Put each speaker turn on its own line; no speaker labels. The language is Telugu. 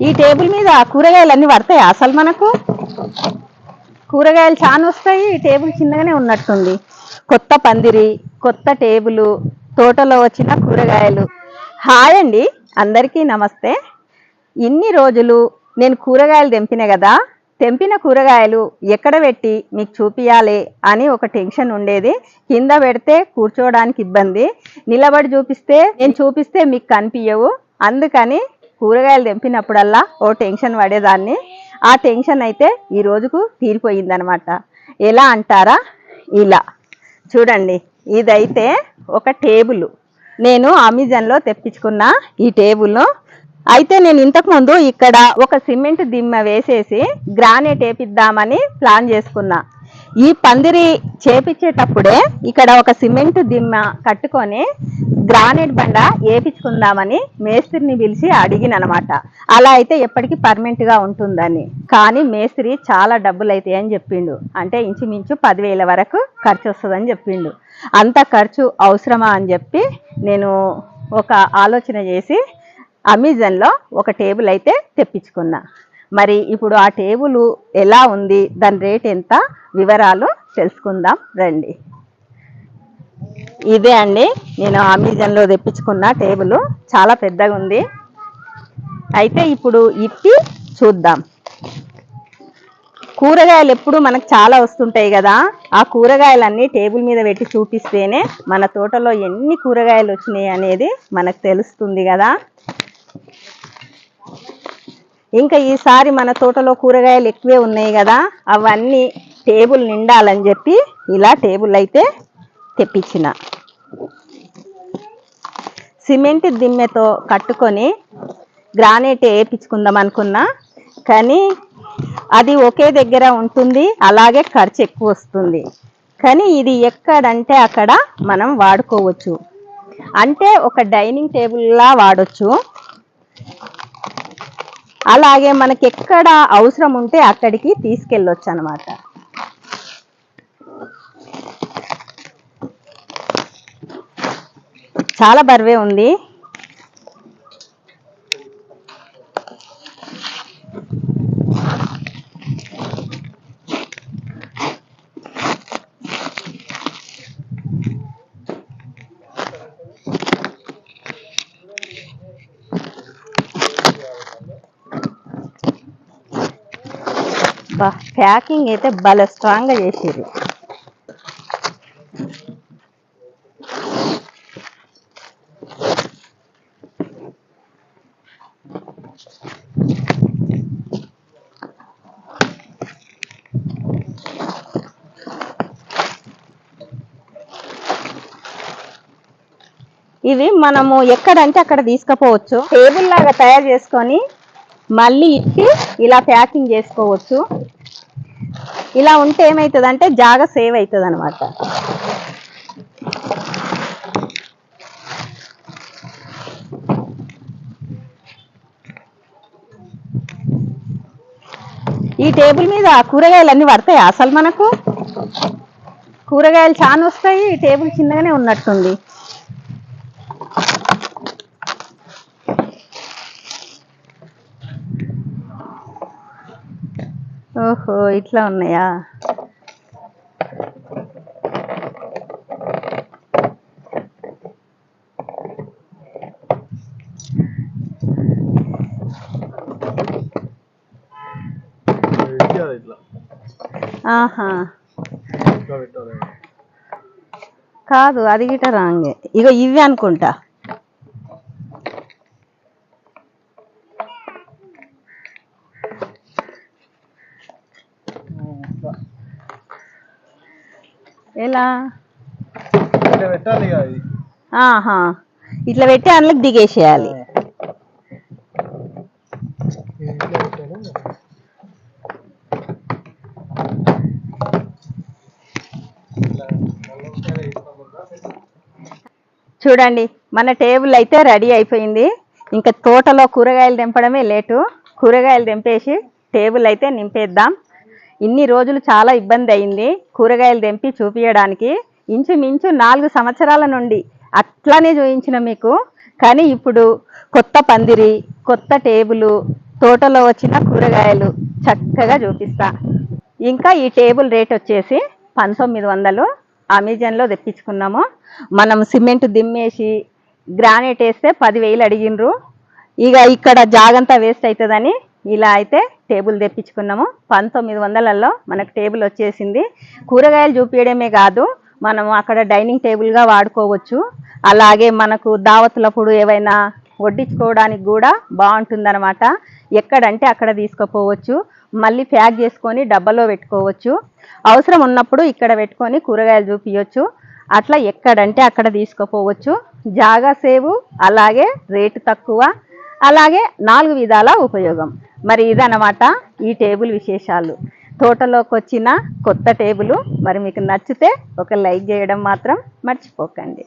ఈ టేబుల్ మీద కూరగాయలు అన్ని పడతాయి అసలు మనకు? కూరగాయలు చాలా వస్తాయి ఈ టేబుల్ చిన్నగానే ఉన్నట్టుంది. కొత్త పందిరి కొత్త టేబుల్ తోటలో వచ్చిన కూరగాయలు. హాయ్ అండి అందరికీ నమస్తే. ఇన్ని రోజులు నేను కూరగాయలు తెంపిన కదా తెంపిన కూరగాయలు ఎక్కడ పెట్టి మీకు చూపియాలి అని ఒక టెన్షన్ ఉండేది. కింద పెడితే కూర్చోవడానికి ఇబ్బంది. నిలబడి చూపిస్తే నేను చూపిస్తే మీకు కనిపించవు అందుకని కూరగాయలు తెంపినప్పుడల్లా ఓ టెన్షన్ పడేదాన్ని. ఆ టెన్షన్ అయితే ఈ రోజుకు తీరిపోయిందనమాట ఎలా అంటారా? ఇలా. చూడండి ఇదైతే ఒక టేబుల్. నేను అమెజాన్లో తెప్పించుకున్న ఈ టేబుల్ అయితే నేను ఇంతకుముందు ఇక్కడ ఒక సిమెంట్ దిమ్మ వేసేసి గ్రానైట్ వేపిద్దామని ప్లాన్ చేసుకున్నా. ఈ పందిరి చేపించేటప్పుడే ఇక్కడ ఒక సిమెంట్ దిమ్మ కట్టుకొని గ్రానైట్ బండ వేపించుకుందామని మేస్త్రిని పిలిచి అడిగిన అనమాట అలా అయితే ఎప్పటికీ పర్మనెంట్గా ఉంటుందని. కానీ మేస్త్రి చాలా డబ్బులు అవుతాయి అని చెప్పిండు. అంటే ఇంచుమించు పదివేల వరకు ఖర్చు వస్తుందని చెప్పిండు. అంత ఖర్చు అవసరమా అని చెప్పి నేను ఒక ఆలోచన చేసి అమెజాన్లో ఒక టేబుల్ అయితే తెప్పించుకున్నా. మరి ఇప్పుడు ఆ టేబుల్ ఎలా ఉంది? దాని రేట్ ఎంత? వివరాలు తెలుసుకుందాం రండి. ఇదే అండి. నేను అమెజాన్లో తెప్పించుకున్న టేబుల్. చాలా పెద్దగా ఉంది. అయితే ఇప్పుడు ఇప్పి చూద్దాం. కూరగాయలు ఎప్పుడు మనకు చాలా వస్తుంటాయి కదా. ఆ కూరగాయలన్నీ టేబుల్ మీద పెట్టి చూపిస్తేనే మన తోటలో ఎన్ని కూరగాయలు వచ్చినాయి అనేది మనకు తెలుస్తుంది కదా. ఇంకా ఈసారి మన తోటలో కూరగాయలు ఎక్కువే ఉన్నాయి కదా. అవన్నీ టేబుల్ నిండాలని చెప్పి ఇలా టేబుల్ అయితే తెప్పించిన. సిమెంట్ దిమ్మెతో కట్టుకొని గ్రానైట్ వేయించుకుందాం అనుకున్నా కానీ అది ఒకే దగ్గర ఉంటుంది అలాగే ఖర్చు ఎక్కువ వస్తుంది. కానీ ఇది ఎక్కడంటే అక్కడ మనం వాడుకోవచ్చు. అంటే ఒక డైనింగ్ టేబుల్లా వాడొచ్చు. అలాగే మనకి ఎక్కడ అవసరం ఉంటే అక్కడికి తీసుకెళ్ళొచ్చు అనమాట చాలా బరువే ఉంది. ప్యాకింగ్ అయితే భలే స్ట్రాంగ్గా చేసేది ఇవి మనము ఎక్కడంటే అక్కడ తీసుకుపోవచ్చు. టేబుల్ లాగా తయారు చేసుకొని మళ్ళీ ఇచ్చి ఇలా ప్యాకింగ్ చేసుకోవచ్చు. ఇలా ఉంటే ఏమవుతుందంటే జాగ సేవ్ అవుతుంది అనమాట ఈ టేబుల్ మీద కూరగాయలు అన్ని పడతాయి అసలు మనకు? కూరగాయలు చాలా వస్తాయి ఈ టేబుల్ చిన్నగానే ఉన్నట్టుంది. ఓహో ఇట్లా ఉన్నాయా? ఆహా. కాదు అది గిట రాంగే. ఇగో ఇవి అనుకుంటా. ఎలా? ఆహా. ఇట్లా పెట్టి అందులో దిగేసేయాలి. చూడండి మన టేబుల్ అయితే రెడీ అయిపోయింది. ఇంకా తోటలో కూరగాయలు తెంపడమే లేటు. కూరగాయలు తెంపేసి టేబుల్ అయితే నింపేద్దాం. ఇన్ని రోజులు చాలా ఇబ్బంది అయింది. కూరగాయలు తెంపి చూపించడానికి ఇంచుమించు నాలుగు సంవత్సరాల నుండి అట్లానే చూయించిన మీకు. కానీ ఇప్పుడు కొత్త పందిరి కొత్త టేబుల్ తోటలో వచ్చిన కూరగాయలు చక్కగా చూపిస్తా. ఇంకా ఈ టేబుల్ రేట్ వచ్చేసి పంతొమ్మిది వందలు అమెజాన్లో తెప్పించుకున్నాము. మనం సిమెంట్ దిమ్మేసి గ్రానైట్ వేస్తే పదివేలు అడిగినరు ఇక ఇక్కడ జాగంతా వేస్ట్ అవుతుందని ఇలా అయితే టేబుల్ తెప్పించుకున్నాము. పంతొమ్మిది వందలలో మనకు టేబుల్ వచ్చేసింది. కూరగాయలు చూపించడమే కాదు మనం అక్కడ డైనింగ్ టేబుల్గా వాడుకోవచ్చు. అలాగే మనకు దావతులప్పుడు ఏవైనా వడ్డించుకోవడానికి కూడా బాగుంటుందన్నమాట. ఎక్కడంటే అక్కడ తీసుకుపోవచ్చు. మళ్ళీ ప్యాక్ చేసుకొని డబ్బాలో పెట్టుకోవచ్చు. అవసరం ఉన్నప్పుడు ఇక్కడ పెట్టుకొని కూరగాయలు చూపించవచ్చు అట్లా ఎక్కడంటే అక్కడ తీసుకుపోవచ్చు. జాగా సేవు అలాగే రేటు తక్కువ అలాగే నాలుగు విధాల ఉపయోగం. మరి ఇదనమాట ఈ టేబుల్ విశేషాలు. తోటలోకి వచ్చిన కొత్త టేబుల్. మరి మీకు నచ్చితే ఒక లైక్ చేయడం మాత్రం మర్చిపోకండి.